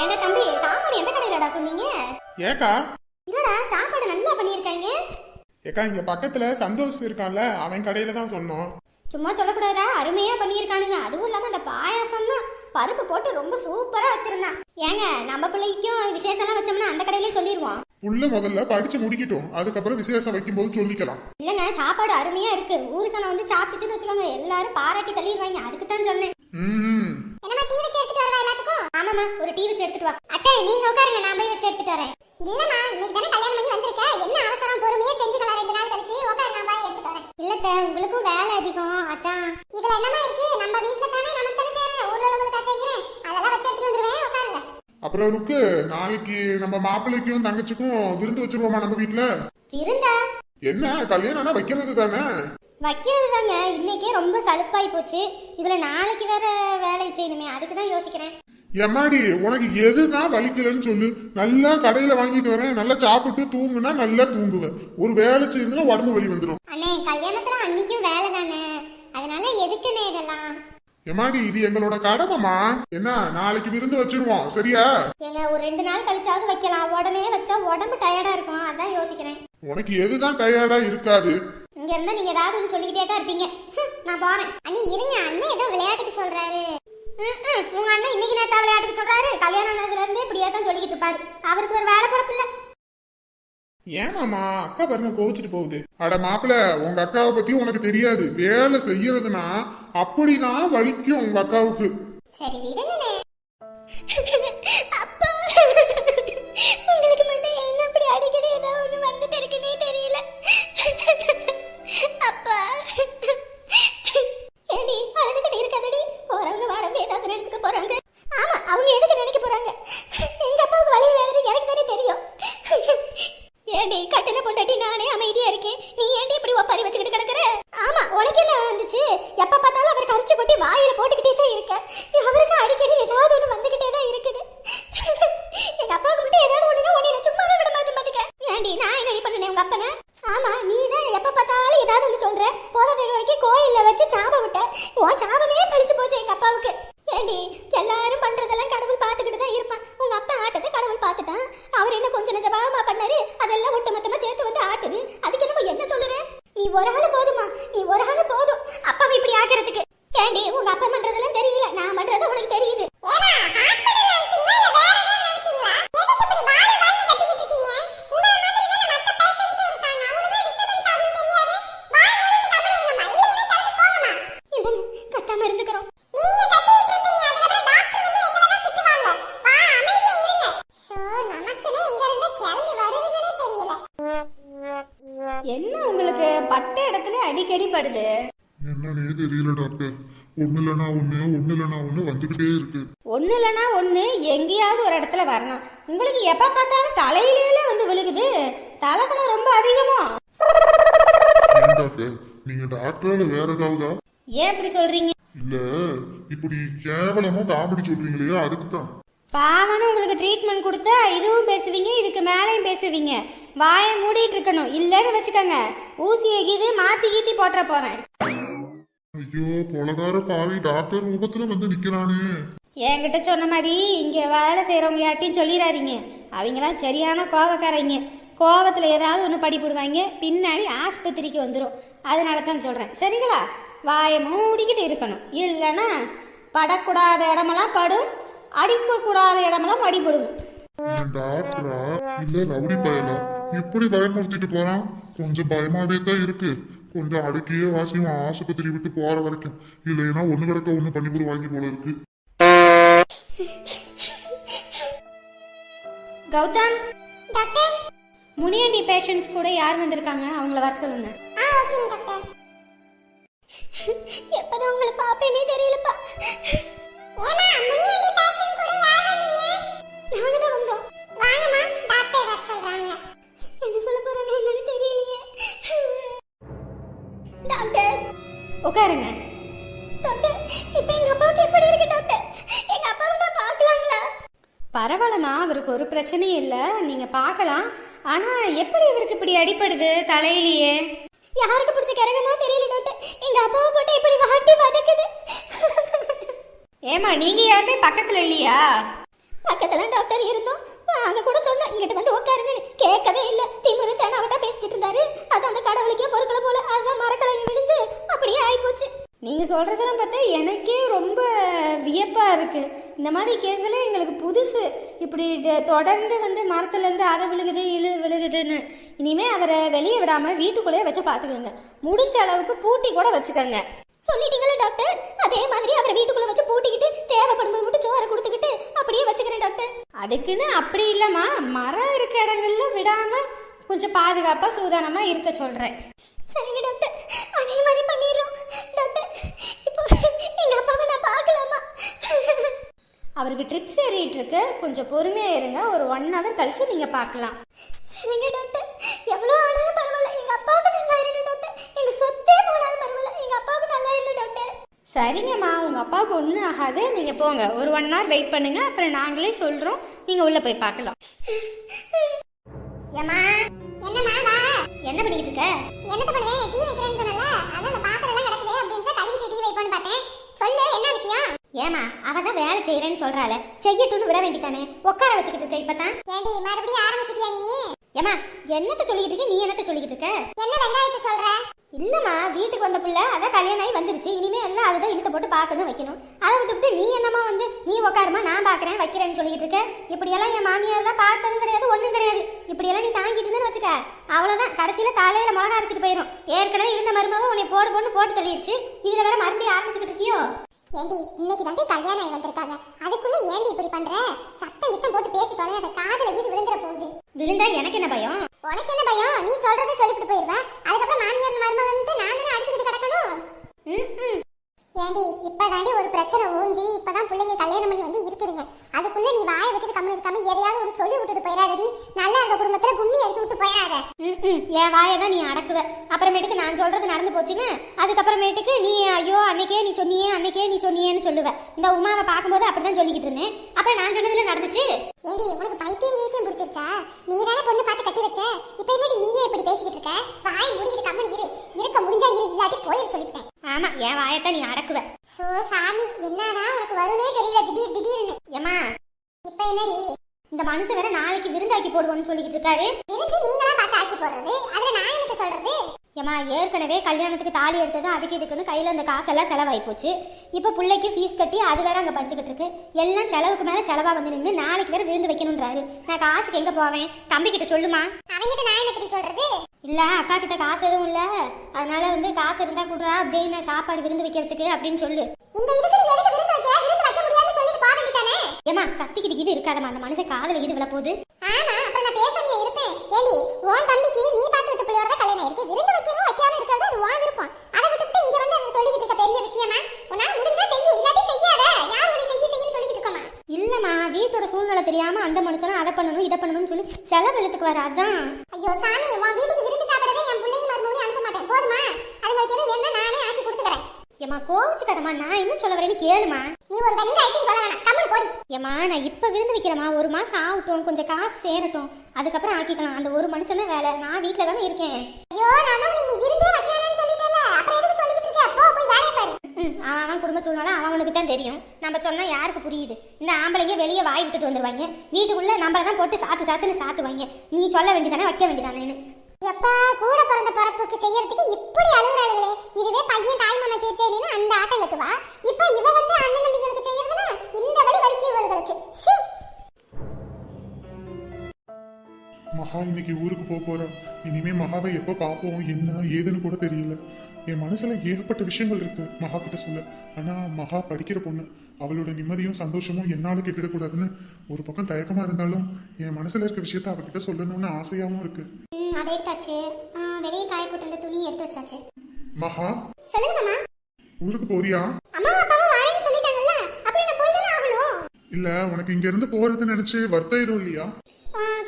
ஏண்டா தம்பி சாப்பாடு எந்த கடையிலடா சொன்னீங்க? ஏக்கா. இல்லடா சாப்பாடு நல்லா பண்ணியிருக்காங்க ஏக்கா இங்க பக்கத்துல சந்தோஷ் இருக்கான்ல அவன் கடையில தான் சொன்னோம். சும்மா சொல்லக்கூடாதா? அருமையா பண்ணியிருக்கானுங்க. அதுவும் இல்லாம அந்த பாயாசம் தான் பருப்பு போட்டு ரொம்ப சூப்பரா வச்சிருந்தான். ஏங்க நம்ம பிள்ளைக்கும் விசேஷம்லாம் வச்சோம்னா அந்த கடையிலே சொல்லிடுவோம் புள்ள முதல்ல படிச்சு முடிக்கட்டும். அதுக்கப்புறம் விசேஷம் வைக்கும்போது சொல்லிக்கலாம். இல்லைங்க சாப்பாடு அருமையா இருக்கு. ஊரு சனம் வந்து சாப்பிட்டுச்சுன்னு வச்சுக்கோங்க. எல்லாரும் பாராட்டி தள்ளிடுவாங்க. அதுக்கு தான் சொன்னேன். ம் என்னமா டீ வச்சு எடுத்துட்டு வரவா எல்லாத்துக்கும்? ஆமாமா ஒரு டீ வச்சு எடுத்துட்டு வா. அத்தை நீங்க உட்காருங்க. நான் போய் வச்சு எடுத்துட்டு வரேன். இல்லம்மா இன்னைக்கு தானே கல்யாணம் பண்ணி வந்திருக்க. என்ன அவசரம்? பொறுமையா செஞ்சுக்கலாம் ரெண்டு நாள் கழிச்சு. உட்காரு நான் போய் எடுத்துட்டு வரேன். இல்லத்த உங்களுக்கும் வேலை அதிகம். அதான். இதுல என்னமா இருக்கு? நம்ம வீட்ல தானே நமக்கு தானே செய்றேன் ஊர்ல உள்ளவங்களுக்கு செய்கிறேன் அதெல்லாம் வச்சு எடுத்துட்டு வந்துருவேன் உட்காருங்க அப்புறம் ருக்கு நாளைக்கு நம்ம மாப்பிள்ளைக்கும் தங்கச்சிக்கும் விருந்து வச்சிருவோமா நம்ம வீட்ல? விருந்தா? என்ன கல்யாணம்னா வைக்கிறது தானே? வைக்கிறது தாங்க. இன்னைக்கே ரொம்ப சலுப்பாய் போச்சு. இதுல நாளைக்கு வேற வேலை செய்யணுமே. அதுக்கு தான் யோசிக்கிறேன். எம்மாடி உனக்கு எதுதான் வலிக்கலன்னு சொல்லு. நல்லா கடையில வாங்கிட்டு வரேன். நல்லா சாப்பிட்டு தூங்குனா நல்லா தூங்குவேன். ஒரு வேலை செய்யுதுன்னா உடம்பு வலி வந்துடும் அண்ணே கல்யாணத்துல அன்னைக்கும் வேலை தானே. அதனால எதுக்குண்ணே இதெல்லாம்? எம்மாடி இது எங்களோட கடமைமா என்ன நாளைக்கு விருந்து வச்சிருவோம் சரியா? ஏங்க ஒரு ரெண்டு நாள் கழிச்சாவது வைக்கலாம். உடனே வச்சா உடம்பு டயர்டா இருக்கும். அதான் யோசிக்கிறேன். உனக்கு எதுதான் டயர்டா இருக்காது. இங்க இருந்தா நீங்க ஏதாவது ஒன்று சொல்லிக்கிட்டே தான் இருப்பீங்க. நான் போறேன். அண்ணி இருங்க. அண்ணன் ஏதோ விளையாட்டுக்கு சொல்றாரு. உங்க அண்ணன் இன்னைக்கு நேத்தா விளையாட்டுக்கு சொல்றாரு. கல்யாணம் ஆனதுல இருந்தே இப்படியே தான் சொல்லிக்கிட்டு இருப்பாரு. அவருக்கு ஒரு வேலை பொழப்பு இல்ல. ஏமாமா அக்கா பாருங்க கோவிச்சிட்டு போகுது. அட மாப்பிள உங்க அக்காவை பத்தி உனக்கு தெரியாது. வேலை செய்யறதுனா அப்படிதான் வலிக்கும் உங்க அக்காவுக்கு. சரி விடுங்கண்ணே. அப்பா உங்களுக்கு மட்டும் என்ன இப்படி அடிக்கடி ஏதோ ஒண்ணு வந்துட்டு இருக்குன்னே தெரியல. அப்பா ஏடி அழுதுகிட்டு இருக்காதடி. போறவங்க வரவங்க ஏதாவது நினைச்சுக்க போறாங்க. ஆமா அவங்க எதுக்கு நினைக்க போறாங்க? எங்க அப்பாவுக்கு வலி வேதனை எனக்கு தானே தெரியும். படுது என்னன்னே தெரியல டாக்டர். ஒண்ணு இல்லைன்னா ஒண்ணு ஒண்ணு இல்லைன்னா ஒண்ணு வந்துகிட்டே இருக்கு. ஒண்ணு இல்லைன்னா ஒண்ணு எங்கேயாவது ஒரு இடத்துல வரணும். உங்களுக்கு எப்ப பார்த்தாலும் தலையிலேயே வந்து விழுகுது. தலைக்கணம் ரொம்ப அதிகமோ. டாக்டர்? நீங்க டாக்டரால வேற ஏதாவதா? ஏன் இப்படி சொல்றீங்க? இல்ல இப்படி கேவலமா காமெடி சொல்றீங்களே அதுக்கு தான் பாவன்னு உங்களுக்கு ட்ரீட்மெண்ட் கொடுத்தா இதுவும் பேசுவீங்க இதுக்கு மேலேயும் பேசுவீங்க. வாயை மூடிட்டு இருக்கணும். இல்லைன்னு வச்சுக்கோங்க. ஊசியை கீது மாத்தி கீத்தி போட்டுற போறேன். ஐயோ பொலகார பாவி டாக்டர் ரூபத்துல வந்து நிக்கிறானே. என்கிட்ட சொன்ன மாதிரி இங்கே வேலை செய்கிறவங்க யார்ட்டையும் சொல்லிடாதீங்க அவங்களாம் சரியான கோவக்காரங்க. கோவத்தில் ஏதாவது ஒன்று படிப்பிடுவாங்க பின்னாடி ஆஸ்பத்திரிக்கு வந்துடும் அதனால தான் சொல்கிறேன் சரிங்களா? வாயை மூடிக்கிட்டு இருக்கணும். இல்லைன்னா படக்கூடாத இடமெல்லாம் படும் அடிக்கக்கூடாத இடமெல்லாம் அடிபடும். டாக்டரா? இல்ல ரவுடி பயலா? இப்படி பயமுறுத்திட்டு போறான்? கொஞ்சம் பயமாவே தான் இருக்கு. கொஞ்சம் அடக்கியே வாசியும் ஆஸ்பத்திரி விட்டு போற வரைக்கும். இல்லைன்னா ஒண்ணு கிடக்க ஒண்ணு பண்ணி போடுவாங்க போல இருக்கு. கௌதம்? டாக்டர்? முனியாண்டி பேஷண்ட்ஸ் கூட யார் வந்திருக்காங்க? அவங்கள வர சொல்லுங்க. ஆ ஓகேங்க டாக்டர். எப்பதான் உங்களை பாப்பேனே தெரியலப்பா. ஏமா முனியாண்டி பேஷண்ட் கூட யார் வந்தீங்க? நாங்க தான் வந்தோம். டாக்டர். உட்காருங்க. டாக்டர் இப்போ எங்க அப்பாவுக்கு எப்படி இருக்கு டாக்டர்? எங்க அப்பாவை நான் பார்க்கலாங்களா? பரவாயில்லம்மா அவருக்கு ஒரு பிரச்சனையும் இல்லை. நீங்கள் பார்க்கலாம். ஆனால் எப்படி இவருக்கு இப்படி அடிப்படுது தலையிலேயே? யாருக்கு பிடிச்ச கரகமோ தெரியல டாக்டர். எங்க அப்பாவை போட்டு இப்படி வாட்டி வதக்குது. ஏமா நீங்கள் யாருமே பக்கத்தில் இல்லையா? பக்கத்துல டாக்டர் இருந்தோம். அங்க கூட சொன்னேன் இங்கிட்ட வந்து உட்காருங்கன்னு கேட்கவே இல்ல. திமிரு தேனாவட்டா பேசிக்கிட்டு இருந்தாரு. அது அந்த கடவுளுக்கே பொறுக்கல போல. அதுதான் மரக்கலையை விழுந்து அப்படியே ஆயிப்போச்சு. நீங்க சொல்றதெல்லாம் பார்த்தா எனக்கே ரொம்ப வியப்பா இருக்கு. இந்த மாதிரி கேஸ்ல எங்களுக்கு புதுசு. இப்படி தொடர்ந்து வந்து மரத்துல இருந்து அதை விழுகுது இழு விழுகுதுன்னு. இனிமே அவரை வெளியே விடாம வீட்டுக்குள்ளேயே வச்சு பாத்துக்கோங்க முடிஞ்ச அளவுக்கு பூட்டி கூட வச்சுக்கோங்க. சொல்லிட்டீங்களா டாக்டர்? அதே மாதிரி அவரை வீட்டுக்குள்ள வச்சு பூட்டிக்கிட்டு தேவைப்படும் போது மட்டும் சோறை கொடுத்துக்கிட்டு அப்படியே வச்சுக்கிறேன் டாக்டர். அதுக்குன்னு அப்படி இல்லைம்மா. மரம் இருக்க இடங்கள்ல விடாம கொஞ்சம் பாதுகாப்பா சூதானமா இருக்க சொல்றேன். சரிங்க டாக்டர். அதே மாதிரி பண்ணிடுறோம். டாக்டர் இப்போ எங்க அப்பாவை நான் பார்க்கலாமா? அவருக்கு ட்ரிப்ஸ் ஏறிட்டு இருக்கு. கொஞ்சம் பொறுமையா இருங்க. ஒரு ஒன் ஹவர் கழிச்சு நீங்க பார்க்கலாம். சரிங்கம்மா உங்க அப்பாவுக்கு ஒன்றும் ஆகாது. நீங்க போங்க. ஒரு ஒன் ஹவர் வெயிட் பண்ணுங்க. அப்புறம் நாங்களே சொல்றோம். நீங்க உள்ள போய் பார்க்கலாம். ஏமா என்னம்மா வா? என்ன பண்ணிட்டு இருக்க? என்னத்த பண்ணுவேன் டீ வைக்கிறேன்னு சொன்னல அதான் அந்த பாத்திரம் எல்லாம் கிடக்குது அப்படின்னு கழுவிட்டு டீ வைப்போன்னு பார்த்தேன். சொல்லு என்ன விஷயம்? ஏமா அவ தான் வேலை செய்யறேன்னு சொல்றாள. செய்யட்டும்னு விட வேண்டித்தானே உட்கார வச்சுக்கிட்டு இருக்க இப்பதான். ஏண்டி மறுபடியும் ஆரம்பிச்சிட்டியா நீ? ஏமா என்னத்த சொல்லிக்கிட்டு இருக்க? நீ என்னத்த சொல்லிக்கிட்டு இருக்க? என்ன வெங்காயத்தை சொல்ற? இல்லம்மா வீட்டுக்கு வந்த புள்ள அதான் கல்யாணம் ஆகி வந்துருச்சு. இனிமே எல்லாம் அதுதான் இழுத்து போட்டு பார்க்கணும் வைக்கணும். அதை விட்டுவிட்டு நீ என்னம்மா வந்து நீ உட்காருமா நான் பார்க்கறேன் வைக்கிறேன்னு சொல்லிக்கிட்டு இருக்க. இப்படியெல்லாம் என் மாமியார்லாம் பார்த்ததும் கிடையாது ஒன்றும் கிடையாது. இப்படியெல்லாம் நீ தாங்கிட்டு இருந்தேன்னு வச்சுக்க. அவ்வளோதான் கடைசியில் காலையில் மிளகா அரைச்சிட்டு போயிடும் ஏற்கனவே இருந்த மருமகம் உன்னை போடு பொண்ணு போட்டு தள்ளிடுச்சு இதில் வேற மறுபடியும் ஆரம்பிச்சுக்கிட்டு இருக்கியோ? ஏண்டி இன்னைக்கு தாண்டி கல்யாணம் ஆகி வந்திருக்காங்க. அதுக்குள்ள ஏண்டி இப்படி பண்ற? சத்தம் கித்தம் போட்டு பேசி தொலையாத காதுல கீது விழுந்துற போகுது. விழுந்தா எனக்கு என்ன பயம்? உனக்கு என்ன பயம்? நீ சொல்றதை சொல்லிட்டு போயிருவ அதுக்கப்புறம் மாமியார் மருமக வந்து நான் தானே அடிச்சுக்கிட்டு கிடக்கணும்? ஏண்டி இப்பதாண்டி ஒரு பிரச்சனை ஊஞ்சி இப்பதான் பிள்ளைங்க கல்யாணம் பண்ணி வந்து இருக்குதுங்க. அதுக்குள்ள நீ வாயை வச்சுட்டு கம்மி இருக்காம எதையாவது சொல்லி விட்டுட்டு போயிடாதடி நல்லா இருக்க குடும்பத்துல கும்மி அடிச்சு விட்டு போயிடாத ம். என் வாயை தான் நீ அடக்குவ. அப்புறமேட்டுக்கு நான் சொல்றது நடந்து போச்சுன்னு அதுக்கப்புறமேட்டுக்கு நீ ஐயோ அன்னைக்கே நீ சொன்னியே அன்னைக்கே நீ சொன்னியேன்னு சொல்லுவ. இந்த உமாவை பார்க்கும்போது அப்படிதான் சொல்லிக்கிட்டு இருந்தேன். அப்புறம் நான் சொன்னதுல நடந்துச்சு. ஏண்டி உனக்கு பைத்தியம் கீத்தியம் பிடிச்சிருச்சா? நீ தானே பொண்ணு பார்த்து கட்டி வச்ச? இப்ப என்னடி நீயே இப்படி பேசிக்கிட்டு இருக்க? வாய் மூடிக்கிட்டு கம்மன் இரு. இருக்க முடிஞ்சா இரு இல்லாட்டி போயிரு சொல்லிட்டேன் ஆமா என் வாயத்தான் நீ அடக்குவ சோ சாமி என்னதான் உனக்கு வரும்னே தெரியல திடீர் திடீர்னு ஏமா இப்ப என்னடி இந்த மனுஷன் வேற நாளைக்கு விருந்தாக்கி போடுவோம்னு சொல்லிக்கிட்டு இருக்காரு. விருந்து நீங்களா பார்த்து ஆக்கி போடுறது? அதுல நான் என்னத்த சொல்றது? ஏமா ஏற்கனவே கல்யாணத்துக்கு தாலி எடுத்தது அதுக்கு இதுக்குன்னு கையில் அந்த காசெல்லாம் செலவாகி போச்சு. இப்போ பிள்ளைக்கு ஃபீஸ் கட்டி அது வேற அங்கே படிச்சுக்கிட்டு இருக்கு. எல்லாம் செலவுக்கு மேலே செலவாக வந்து நின்று நாளைக்கு வேற விருந்து வைக்கணுன்றாரு நான் காசுக்கு எங்கே போவேன்? தம்பி கிட்ட சொல்லுமா. அவங்கிட்ட நான் என்ன சொல்றது? இல்ல அக்கா கிட்ட காசு எதுவும் இல்ல. அதனால வந்து காசு இருந்தா கொடுறா அப்படியே நான் சாப்பாடு விருந்து வைக்கிறதுக்கு அப்படின்னு சொல்லு. இந்த இதுக்கு நீ எதுக்கு விருந்து வைக்கிற விருந்து வைக்க முடியாதுன்னு சொல்லிட்டு போக வேண்டியதானே ஏமா கத்திக்கிட்டு இது இருக்காதம்மா. அந்த மனுஷன் காதல இது விழ போகுது ஆமா அப்புறம் நான் பேசாமையே இருப்பேன். ஏண்டி உன் தம்பிக்கு நீ பார்த்து வச்ச பிள்ளையோட தான் கல்யாணம் இருக்கு விருந்து வைக்கவும் வைக்காம இருக்கிறது அது உன் விருப்பம் அதை விட்டுட்டு இங்க வந்து அதை சொல்லிக்கிட்டு இருக்க பெரிய விஷயமா? உன்னால முடிஞ்சா செய்ய இல்லாட்டி செய்யாத. யார் உன்னை செய்ய செய்யன்னு சொல்லிக்கிட்டு இருக்கோமா? இல்லம்மா வீட்டோட சூழ்நிலை தெரியாம அந்த மனுஷனும் அதை பண்ணணும் இதை பண்ணணும்னு சொல்லி செலவு இழுத்துக்கு வர அதான் ஐயோ சாமி உன் வீட்டுக்கு விருந்து சாப்பிடவே என் பிள்ளையும் மருமகளையும் அனுப்ப மாட்டேன். போதுமா? அதுங்களுக்கு எதுவும் வேணும்னா நானே ஆக்கி கொடுத்துக்கிறேன். ஏமா கோவிச்சுக்காதம்மா நான் என்ன சொல்ல வரேன்னு கேளுமா நீ ஒரு வெங்காயத்தையும் சொல்ல வேணாம். கம்மல் போடி. ஏமா நான் இப்ப விருந்து வைக்கிறேம்மா. ஒரு மாசம் ஆகட்டும். கொஞ்சம் காசு சேரட்டும். அதுக்கப்புறம் ஆக்கிக்கலாம். அந்த ஒரு மனுஷன் தான் வேலை. நான் வீட்டில் தானே இருக்கேன். ஐயோ நான் நீ விருந்தே வைக்கணும்னு சொல்லிட்டல அப்புறம் எதுக்கு சொல்லிக்கிட்டு இருக்க? போ போய் வேலையை பாரு. ம், அவன் அவன் குடும்ப சூழ்நிலை அவனுக்கு தான் தெரியும். நம்ம சொன்னா யாருக்கு புரியுது? இந்த ஆம்பளைங்க வெளியே வாய் விட்டுட்டு வந்துருவாங்க. வீட்டுக்குள்ள நம்மள தான் போட்டு சாத்து சாத்துன்னு சாத்துவாங்க. நீ சொல்ல வேண்டியதானே வைக்க வேண்டியதானேன்னு. எப்பா கூட பிறந்த பிறப்புக்கு செய்யறதுக்கு இப்படி அழுகுறாளுங்களே இதுவே பையன் தாய் மாமா சேச்சேன்னு அந்த ஆட்டம் கட்டுவா இப்ப இவ வந்து அண்ணன் தம்பிகளுக்கு செய்யறதுன்னா இந்த வழி வலிக்கு இவளுக்கு மகா இன்னைக்கு ஊருக்கு போக போறோம் இனிமே மகாவை எப்போ பார்ப்போம் என்ன ஏதுன்னு கூட தெரியல. என் மனசுல ஏகப்பட்ட விஷயங்கள் இருக்கு மகா கிட்ட சொல்ல. ஆனா மகா படிக்கிற பொண்ணு. அவளோட நிம்மதியும் சந்தோஷமும் என்னால கெட்டுடக்கூடாதுன்னு ஒரு பக்கம் தயக்கமா இருந்தாலும் என் மனசுல இருக்க விஷயத்த அவகிட்ட சொல்லணும்னு ஆசையாவும் இருக்கு. ம் அதை எடுத்தாச்சு. வெளியே காய போட்டு அந்த துணியை எடுத்து வச்சாச்சு. மகா. சொல்லுங்க மாமா. ஊருக்கு போறியா? அம்மாவும் அப்பாவும் வரேன்னு சொல்லிட்டாங்கல்ல அப்புறம் நான் போய் தானே ஆகணும். இல்ல உனக்கு இங்க இருந்து போறது நினைச்சு வருத்தம் எதுவும் இல்லையா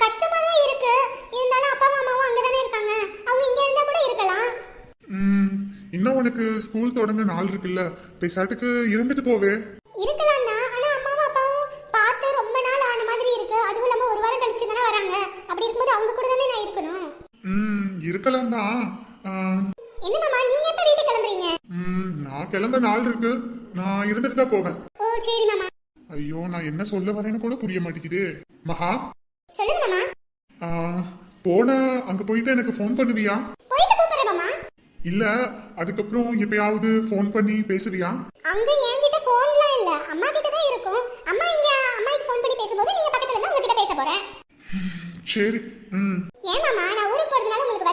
கஷ்டமா தான் இருக்கு. இருந்தாலும் அப்பாவும் அம்மாவும் அங்க தானே இருக்காங்க. அவங்க இங்க இருந்தா கூட இருக்கலாம். ம், இன்னும் உனக்கு ஸ்கூல் தொடங்க நாள் இருக்குல்ல. பேசாட்டுக்கு இருந்துட்டு போவே. ம் இருக்கலாம் தான் என்ன மாமா நீங்க எப்ப வீட்டுக்கு கிளம்புறீங்க? ம், நான் கிளம்ப நாள் இருக்கு. நான் இருந்துட்டு தான் போவேன். ஓ சரி மாமா. ஐயோ நான் என்ன சொல்ல வரேன்னு கூட புரிய மாட்டேங்குது. மகா. சொல்லுங்க மாமா. போன அங்க போயிட்டு எனக்கு ஃபோன் பண்ணுவியா? போயிட்டு கூப்பிடுறேன் மாமா. இல்ல அதுக்கப்புறம் எப்பயாவது ஃபோன் பண்ணி பேசுவியா? அங்க என்கிட்ட போன்லாம் இல்ல. அம்மா கிட்ட தான் இருக்கும். அம்மா இங்க அம்மாக்கு ஃபோன் பண்ணி பேசும்போது நீங்க பக்கத்துல இருந்தா உங்ககிட்ட பேச போறேன். சரி ம் ஏன் மாமா நான் ஊருக்கு போறதுனால உங்களுக்கு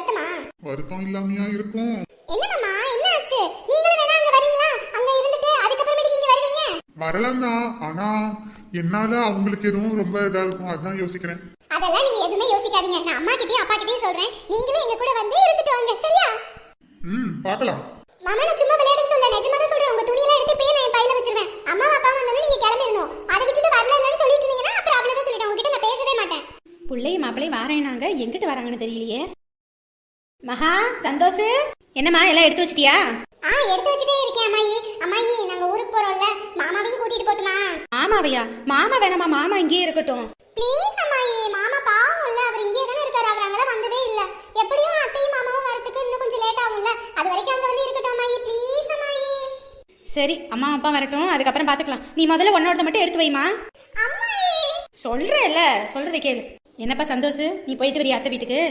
வருத்தமா இல்லாமையா இருக்கும். என்ன மாமா என்ன ஆச்சு நீங்களும் வேணா அங்க வரீங்களா? அங்க இருந்துட்டு அதுக்கப்புறமேட்டுக்கு இங்க வருவீங்க? வரலாம் தான் ஆனா என்னால அவங்களுக்கு எதுவும் ரொம்ப இதா இருக்கும். அதான் யோசிக்கிறேன். அதெல்லாம் நீங்க எதுவுமே யோசிக்காதீங்க. நான் அம்மா கிட்டயும் அப்பா கிட்டயும் சொல்றேன். நீங்களும் எங்க கூட வந்து இருந்துட்டு வாங்க. சரியா? ம் பார்க்கலாம். மாமா நான் சும்மா விளையாட சொல்ல நிஜமா தான் சொல்றேன். உங்க துணியெல்லாம் எடுத்து போய் நான் என் பையில வச்சிருவேன். அம்மா அப்பா வந்தாலும் நீங்க கிளம்பிடணும். அதை விட்டுட்டு வரலன்னு சொல்லிட்டு இருந்தீங்கன்னா அப்புறம் அவ்வளவுதான் சொல்லிட்டேன். உங்ககிட்ட நான் பேசவே மாட்டேன். பிள்ளையும் மாப்பிள்ளையும் வாரேனாங்க. எங்கிட்டு வராங்கன்னு தெரியலையே. மகா சந்தோஷ்? என்னம்மா எல்லாம் எடுத்து வச்சிட்டியா? ஆ எடுத்து வச்சுட்டே இருக்கேன் அம்மாயி. அம்மாயி நாங்க ஊருக்கு போறோம்ல. மாமாவையும் கூட்டிட்டு போட்டுமா? மாமாவையா? மாமா வேணாமா மாமா இங்கேயே இருக்கட்டும். ப்ளீஸ் அம்மாயி. மாமா பாவம் இல்ல அவர் இங்கே தானே இருக்காரு. அவர் அங்கெல்லாம் வந்ததே இல்ல. எப்படியும் அத்தையும் மாமாவும் வரதுக்கு இன்னும் கொஞ்சம் லேட் ஆகும்ல. அது வரைக்கும் அங்க வந்து இருக்கட்டும் அம்மாயி. ப்ளீஸ் அம்மாயி. சரி அம்மா அப்பா வரட்டும். அதுக்கப்புறம் பார்த்துக்கலாம் நீ முதல்ல ஒன்னோடத மட்டும் எடுத்து வைமா. அம்மாயி. சொல்றேல்ல சொல்றதை கேளு. என்னப்பா சந்தோஷ்? நீ போயிட்டு வரியா அத்தை வீட்டுக்கு?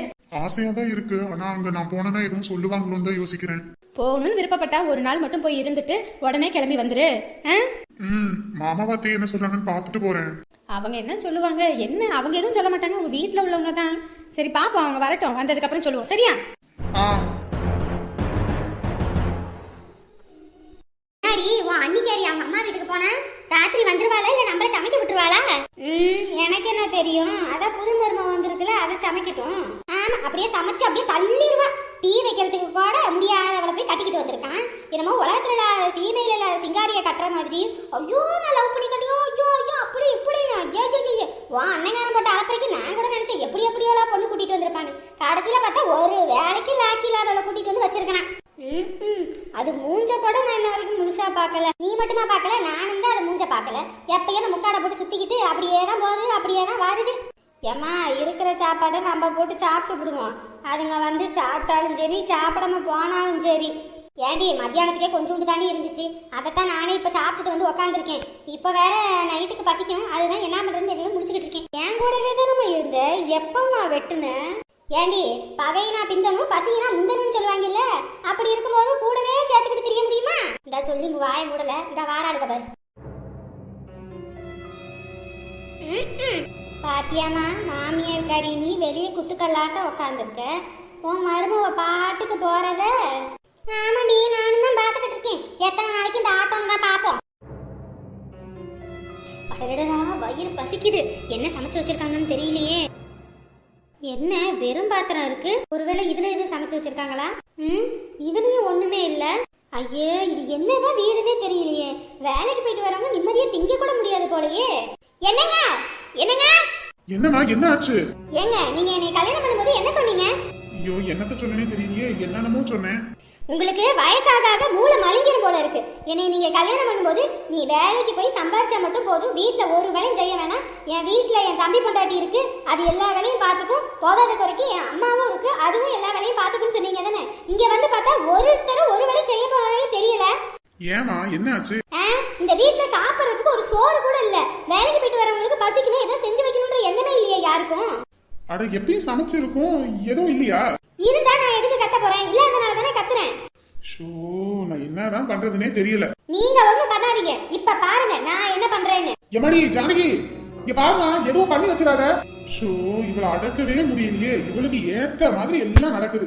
ஆசையா தான் இருக்கு. ஆனா அங்க நான் போனேன்னா எதுவும் சொல்லுவாங்களோன்னு தான் யோசிக்கிறேன். போகணும்னு விருப்பப்பட்டா ஒரு நாள் மட்டும் போய் இருந்துட்டு உடனே கிளம்பி வந்துரு. ஆ? ம் மாமா பாத்தி என்ன சொல்றாங்கன்னு பார்த்துட்டு போறேன். அவங்க என்ன சொல்லுவாங்க? என்ன? அவங்க எதுவும் சொல்ல மாட்டாங்க. அவங்க வீட்டில் உள்ளவங்க தான். சரி பாப்போம். அவங்க வரட்டும். வந்ததுக்கு அப்புறம் சொல்லுவோம். சரியா? ஆ. உன் அன்னிக்காரி அவங்க அம்மா வீட்டுக்கு போனா? ராத்திரி வந்துருவாளா? இல்ல நம்மள சமைக்க விட்டுருவாளா? ம் எனக்கு என்ன தெரியும்? அதான் புது மருமம் வந்திருக்குல்ல அதை சமைக்கட்டும். அப்படியே சமைச்சு அப்படியே தள்ளிடுவா டீ வைக்கிறதுக்கு கூட முடியாதவளை போய் கட்டிக்கிட்டு வந்திருக்கான். என்னமோ உலகத்துல இல்லாத சீமையில இல்லாத சிங்காரிய கட்டுற மாதிரி. ஐயோ நான் லவ் பண்ணி கட்டியோ ஐயோ ஐயோ அப்படி இப்படின்னு ஐயோ ஐயோ ஐயோ வா அண்ணங்காரன் போட்ட அளப்பறைக்கு நான் கூட நினைச்சேன் எப்படி எப்படியோலாம் பொண்ணு கூட்டிட்டு வந்திருப்பான்னு கடைசியில பார்த்தா ஒரு வேலைக்கு லாக்கி இல்லாதவளை கூட்டிட்டு வந்து வச்சிருக்கான் ம்ம். அது மூஞ்ச கூட நான் இன்ன வரைக்கும் முழுசா பார்க்கல நீ மட்டுமா பார்க்கல நானும் தான் அதை மூஞ்ச பார்க்கல எப்பயும் அந்த முக்காடை போட்டு சுத்திக்கிட்டு அப்படியே தான் போகுது அப்படியே தான் வருது ஏம்மா இருக்கிற சாப்பாடை நம்ம போட்டு சாப்பிட்டு விடுவோம் அதுங்க வந்து சாப்பிட்டாலும் சரி சாப்பிடாம போனாலும் சரி. ஏண்டி மத்தியானத்துக்கே கொஞ்சோண்டு தாண்டி இருந்துச்சு. அதைத்தான் நானே இப்போ சாப்பிட்டுட்டு வந்து உக்காந்துருக்கேன். இப்போ வேற நைட்டுக்கு பசிக்கும். அதுதான் என்ன பண்ணுறது எதுவும் முடிச்சுக்கிட்டு இருக்கேன். என் கூடவே தானம்மா இருந்த? எப்பம்மா வெட்டுன? ஏண்டி பகையினா பிந்தனும் பசியினா முந்தனும் சொல்லுவாங்கல்ல? அப்படி இருக்கும்போது கூடவே சேர்த்துக்கிட்டு தெரிய முடியுமா? இந்த சொல்லி வாய வாயை மூடல. இந்த வாராளுக பாரு. பாத்தியாமா மாமியார் கறி நீ வெளியே குத்துக்கல்லாட்ட உக்காந்துருக்க. உன் மருமவ பாட்டுக்கு போறத? ஆமாடி நானும் தான் பார்த்துக்கிட்டு இருக்கேன். எத்தனை நாளைக்கு இந்த ஆட்டம் தான் பார்ப்போம். வயிறு பசிக்குது. என்ன சமைச்சு வச்சிருக்காங்கன்னு தெரியலையே. என்ன வெறும் பாத்திரம் இருக்கு? ஒருவேளை இதுல எதுவும் சமைச்சு வச்சிருக்காங்களா? ம் இதுலயும் ஒண்ணுமே இல்ல. ஐயே இது என்னதான் வீடுனே தெரியலையே. வேலைக்கு போயிட்டு வரவங்க நிம்மதியா திங்க கூட முடியாது போலயே. என்னங்க? என்னங்க? என்னம்மா என்ன ஆச்சு? ஏங்க நீங்க என்னை கல்யாணம் பண்ணும்போது என்ன சொன்னீங்க? ஐயோ என்னத்த சொன்னேனே தெரியலையே. என்னென்னமோ சொன்னேன். உங்களுக்கு வயசாகாத மூளை மழுங்கிரும் போல இருக்கு. என்னை நீங்க கல்யாணம் பண்ணும்போது நீ வேலைக்கு போய் சம்பாரிச்சா மட்டும் போதும். வீட்ல ஒரு வேலையும் செய்ய வேணாம். என் வீட்ல என் தம்பி பொண்டாட்டி இருக்கு. அது எல்லா வேலையும் பார்த்துக்கும். போதாத குறைக்கு என் அம்மாவும் இருக்கு. அதுவும் எல்லா வேலையும் பார்த்துக்கும்னு சொன்னீங்க தானே? இங்க வந்து பார்த்தா ஒருத்தரும் ஒரு வேலை செய்ய போறதே தெரியல. ஏமா என்ன ஆச்சு இந்த வீட்ல சாப்பிடுறதுக்கு ஒரு சோறு கூட இல்ல. வேலைக்கு போயிட்டு வரவங்களுக்கு பசிக்குமே ஏதோ செஞ்சு வைக்கணும்ன்ற எண்ணமே இல்லையே யாருக்கும். அட எப்பயும் சமைச்சிருக்கும். எதுவும் இல்லையா? இருந்தா நான் எதுக்கு கத்த போறேன்? இல்லாதனால தானே கத்துறேன். ஷோ நான் என்னதான் பண்றதுனே தெரியல. நீங்க ஒண்ணும் பண்ணாதீங்க. இப்ப பாருங்க நான் என்ன பண்றேன்னு. எம்மாடி ஜானகி இங்க பாருமா எதுவும் பண்ணி வச்சிடாத. ஷோ இவளை அடக்கவே முடியலையே. இவளுக்கு ஏத்த மாதிரி எல்லாம் நடக்குது.